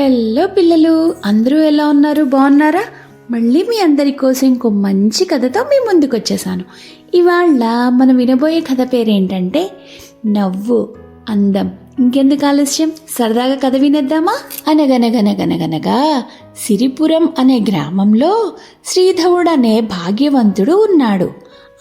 Hello పిల్లలు అందరూ ఎలా ఉన్నారు? బాగున్నారా? మళ్ళీ మీ అందరి కోసం ఇంకో మంచి కథతో మీ ముందుకు వచ్చేసాను ఇవాళ మనం వినబోయే కథ పేరేంటంటే నవ్వు అందం. ఇంకెందుకు ఆలస్యం? సరదాగా కథ వినేద్దామా? అనగనగనగనగనగా సిరిపురం అనే గ్రామంలో శ్రీధవుడు అనే భాగ్యవంతుడు ఉన్నాడు.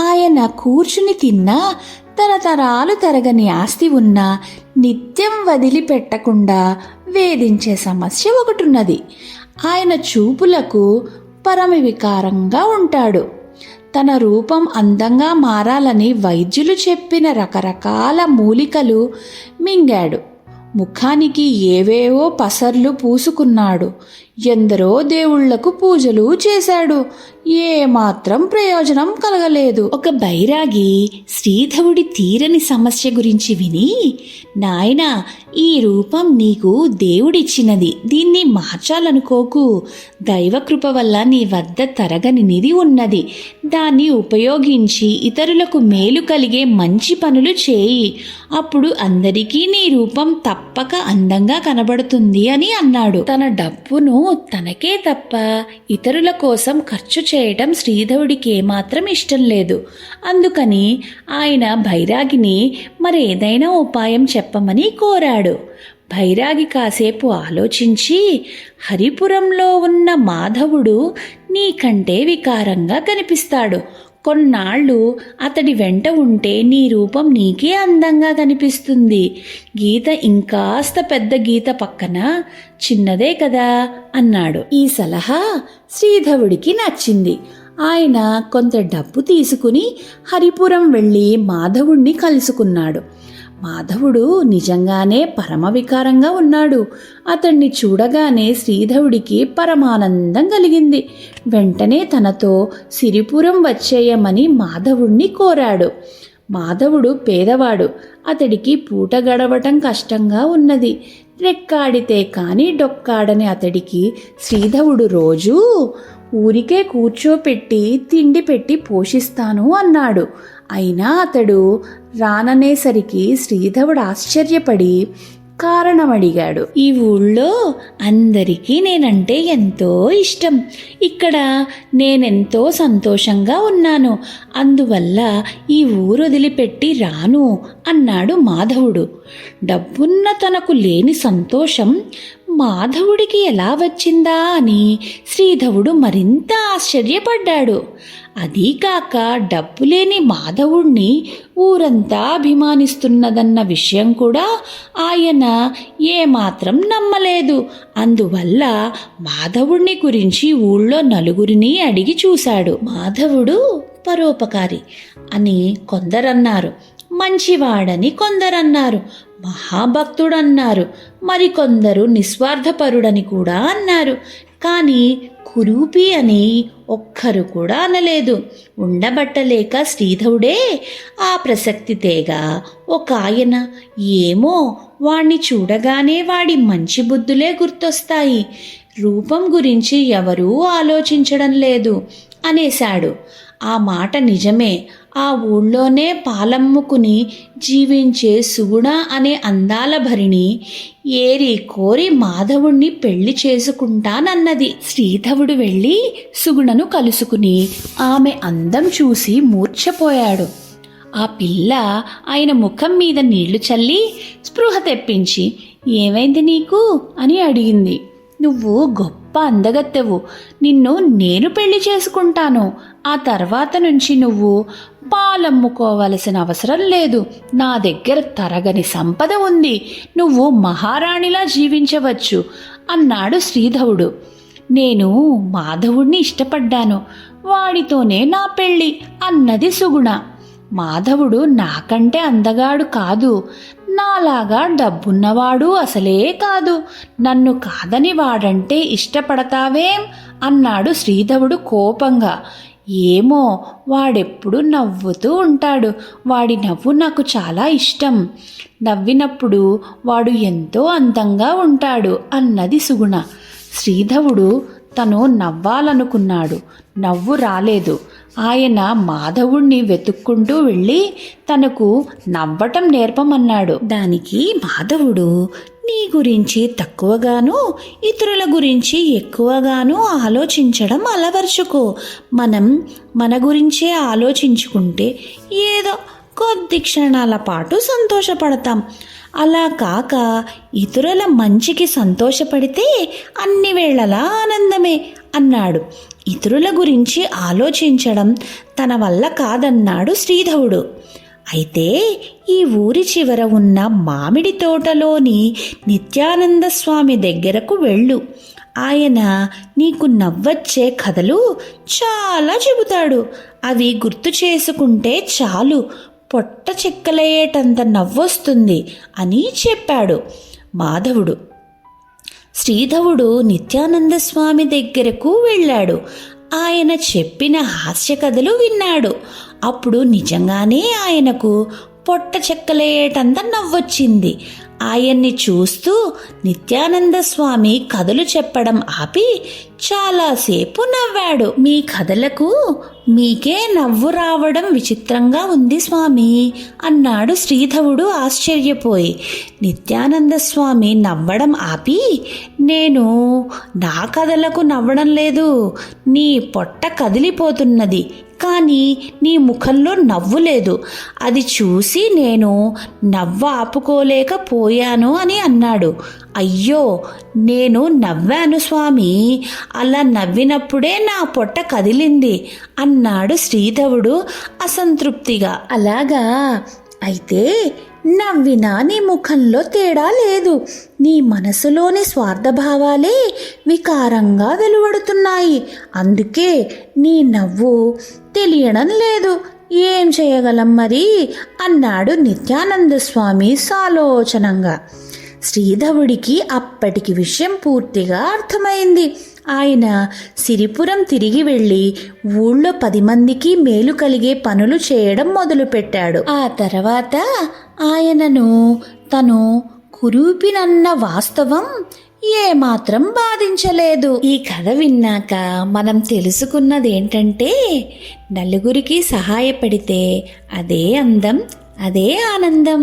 ఆయన కూర్చుని తిన్నా తరతరాలు తరగని ఆస్తి ఉన్నా నిత్యం వదిలిపెట్టకుండా వేధించే సమస్య ఒకటున్నది. ఆయన చూపులకు పరమ వికారంగా ఉంటాడు. తన రూపం అందంగా మారాలని వైద్యులు చెప్పిన రకరకాల మూలికలు మింగాడు. ముఖానికి ఏవేవో పసర్లు పూసుకున్నాడు. ఎందరో దేవుళ్ళకు పూజలు చేశాడు. ఏమాత్రం ప్రయోజనం కలగలేదు. ఒక బైరాగి శ్రీధవుడి తీరని సమస్య గురించి విని నాయన ఈ రూపం నీకు దేవుడిచ్చినది. దీన్ని మార్చాలనుకోకు. దైవకృప వల్ల నీ వద్ద తరగని నిధి ఉన్నది. దాన్ని ఉపయోగించి ఇతరులకు మేలు కలిగే మంచి పనులు చేయి. అప్పుడు అందరికీ నీ రూపం తప్పక అందంగా కనబడుతుంది అని అన్నాడు. తన డబ్బును తనకే తప్ప ఇతరుల కోసం ఖర్చు చేయటం శ్రీధవుడికి ఏమాత్రం ఇష్టం లేదు. అందుకని ఆయన భైరాగిని మరేదైనా ఉపాయం చెప్పమని కోరాడు. భైరాగి కాసేపు ఆలోచించి హరిపురంలో ఉన్న మాధవుడు నీకంటే వికారంగా కనిపిస్తాడు. కొన్నాళ్ళు అతడి వెంట ఉంటే నీ రూపం నీకే అందంగా కనిపిస్తుంది. గీత ఇంకాస్త పెద్ద గీత పక్కన చిన్నదే కదా అన్నాడు. ఈ సలహా శ్రీధవుడికి నచ్చింది. ఆయన కొంత డబ్బు తీసుకుని హరిపురం వెళ్ళి మాధవుణ్ణి కలుసుకున్నాడు. మాధవుడు నిజంగానే పరమవికారంగా ఉన్నాడు. అతన్ని చూడగానే శ్రీధవుడికి పరమానందం కలిగింది. వెంటనే తనతో సిరిపురం వచ్చేయమని మాధవుణ్ణి కోరాడు. మాధవుడు పేదవాడు. అతడికి పూట గడవటం కష్టంగా ఉన్నది. రెక్కాడితే కాని డొక్కాడని అతడికి శ్రీధవుడు రోజూ ఊరికే కూర్చోపెట్టి తిండి పెట్టి పోషిస్తాను అన్నాడు. అయినా అతడు రాననేసరికి శ్రీధవుడు ఆశ్చర్యపడి కారణం అడిగాడు ఈ ఊళ్ళో అందరికీ నేనంటే ఎంతో ఇష్టం. ఇక్కడ నేనెంతో సంతోషంగా ఉన్నాను. అందువల్ల ఈ ఊరు వదిలిపెట్టి రాను అన్నాడు మాధవుడు. డబ్బున్న తనకు లేని సంతోషం మాధవుడికి ఎలా వచ్చిందా అని శ్రీధవుడు మరింత ఆశ్చర్యపడ్డాడు. అదీకాక డబ్బు లేని మాధవుణ్ణి ఊరంతా అభిమానిస్తున్నదన్న విషయం కూడా ఆయన ఏమాత్రం నమ్మలేదు. అందువల్ల మాధవుణ్ణి గురించి ఊళ్ళో నలుగురిని అడిగి చూశాడు. మాధవుడు పరోపకారి అని కొందరన్నారు. మంచివాడని కొందరన్నారు. మహాభక్తుడన్నారు. మరికొందరు నిస్వార్థపరుడని కూడా అన్నారు. కానీ కురూపి అని ఒక్కరు కూడా అనలేదు. ఉండబట్టలేక శ్రీధవుడే ఆ ప్రసక్తి తేగా ఒక ఆయన. ఏమో వాణ్ణి చూడగానే వాడి మంచి బుద్ధులే గుర్తొస్తాయి. రూపం గురించి ఎవరూ ఆలోచించడం లేదు అనేశాడు. ఆ మాట నిజమే. ఆ ఊళ్ళోనే పాలమ్ముకుని జీవించే సుగుణ అనే అందాల భరిణి ఏరి కోరి మాధవుణ్ణి పెళ్ళి చేసుకుంటానన్నది. శ్రీధవుడు వెళ్ళి సుగుణను కలుసుకుని ఆమె అందం చూసి మూర్ఛపోయాడు. ఆ పిల్ల ఆయన ముఖం మీద నీళ్ళు చల్లి స్పృహ తెప్పించి ఏమైంది నీకు? అని అడిగింది. నువ్వు గొప్ప అందగత్తెవు. నిన్ను నేను పెళ్ళి చేసుకుంటాను. ఆ తర్వాత నుంచి నువ్వు పాలమ్ముకోవలసిన అవసరం లేదు. నా దగ్గర తరగని సంపద ఉంది. నువ్వు మహారాణిలా జీవించవచ్చు. అన్నాడు శ్రీధవుడు. నేను మాధవుణ్ణి ఇష్టపడ్డాను. వాడితోనే నా పెళ్ళి అన్నది సుగుణ. మాధవుడు నాకంటే అందగాడు కాదు. నాలాగా డబ్బున్నవాడు అసలే కాదు. నన్ను కాదని వాడంటే ఇష్టపడతావేం? అన్నాడు శ్రీధవుడు కోపంగా. ఏమో వాడెప్పుడు నవ్వుతూ ఉంటాడు. వాడి నవ్వు నాకు చాలా ఇష్టం. నవ్వినప్పుడు వాడు ఎంతో అందంగా ఉంటాడు అన్నది సుగుణ. శ్రీధవుడు తను నవ్వాలనుకున్నాడు. నవ్వు రాలేదు. ఆయన మాధవుణ్ణి వెతుక్కుంటూ వెళ్ళి తనకు నవ్వటం నేర్పమన్నాడు. దానికి మాధవుడు నీ గురించి తక్కువగాను ఇతరుల గురించి ఎక్కువగాను ఆలోచించడం అలవర్చుకో. మనం మన గురించే ఆలోచించుకుంటే ఏదో కొద్ది క్షణాల పాటు సంతోషపడతాం. అలా కాక ఇతరుల మంచికి సంతోషపడితే అన్ని వేళలా ఆనందమే. అన్నాడు. ఇతరుల గురించి ఆలోచించడం తన వల్ల కాదన్నాడు శ్రీధవుడు. అయితే ఈ ఊరి చివర ఉన్న మామిడి తోటలోని నిత్యానంద స్వామి దగ్గరకు వెళ్ళు. ఆయన నీకు నవ్వొచ్చే కథలు చాలా చెబుతాడు. అవి గుర్తు చేసుకుంటే చాలు. పొట్ట చెక్కలయ్యేటంత నవ్వొస్తుంది అని చెప్పాడు మాధవుడు. శ్రీధవుడు నిత్యానంద స్వామి దగ్గరకు వెళ్ళాడు. ఆయన చెప్పిన హాస్య కథలు విన్నాడు. అప్పుడు నిజంగానే ఆయనకు పొట్ట చెక్కలేటంత నవ్వొచ్చింది. ఆయన్ని చూస్తూ నిత్యానంద స్వామి కథలు చెప్పడం ఆపి చాలాసేపు నవ్వాడు. మీ కథలకు మీకే నవ్వు రావడం విచిత్రంగా ఉంది స్వామి అన్నాడు శ్రీధవుడు ఆశ్చర్యపోయి. నిత్యానంద స్వామి నవ్వడం ఆపి నేను నా కథలకు నవ్వడం లేదు. నీ పొట్ట కదిలిపోతున్నది. కానీ నీ ముఖంలో నవ్వు లేదు. అది చూసి నేను నవ్వు ఆపుకోలేకపోయాను అని అన్నాడు. అయ్యో నేను నవ్వాను స్వామి. అలా నవ్వినప్పుడే నా పొట్ట కదిలింది అన్నాడు శ్రీధవుడు అసంతృప్తిగా. అలాగా? అయితే నవ్వినా నీ ముఖంలో తేడా లేదు. నీ మనసులోని స్వార్థభావాలే వికారంగా వెలువడుతున్నాయి. అందుకే నీ నవ్వు తెలియడం లేదు. ఏం చేయగలం మరి? అన్నాడు నిత్యానంద స్వామి సాలోచనంగా. శ్రీధవుడికి అప్పటికి విషయం పూర్తిగా అర్థమైంది. ఆయన సిరిపురం తిరిగి వెళ్ళి ఊళ్ళో పది మందికి మేలు కలిగే పనులు చేయడం మొదలుపెట్టాడు. ఆ తర్వాత ఆయనను తను కురూపినన్న వాస్తవం ఏమాత్రం బాధించలేదు. ఈ కథ విన్నాక మనం తెలుసుకున్నది ఏంటంటే నలుగురికి సహాయపడితే అదే అందం అదే ఆనందం.